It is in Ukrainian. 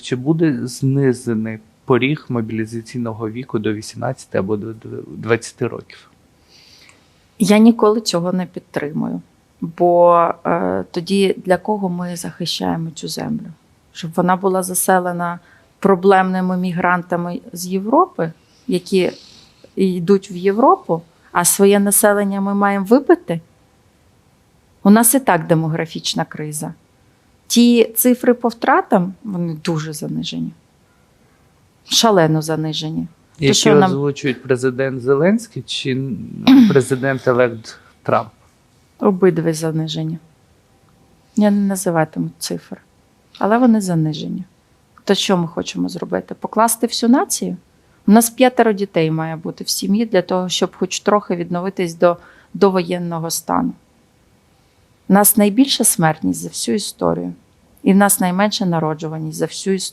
Чи буде знизений поріг мобілізаційного віку до 18 або до 20 років? Я ніколи цього не підтримую. Бо е, тоді для кого ми захищаємо цю землю? Щоб вона була заселена проблемними мігрантами з Європи, які йдуть в Європу, а своє населення ми маємо вибити? У нас і так демографічна криза. Ті цифри по втратам вони дуже занижені. Шалено занижені. Які що нам- озвучують президент Зеленський чи президент Елект Трамп? Обидві занижені. Я не називатиму цифр, але вони занижені. То що ми хочемо зробити? Покласти всю націю? У нас п'ятеро дітей має бути в сім'ї для того, щоб хоч трохи відновитись до, до воєнного стану. У нас найбільша смертність за всю історію, і в нас найменша народжуваність за всю історію.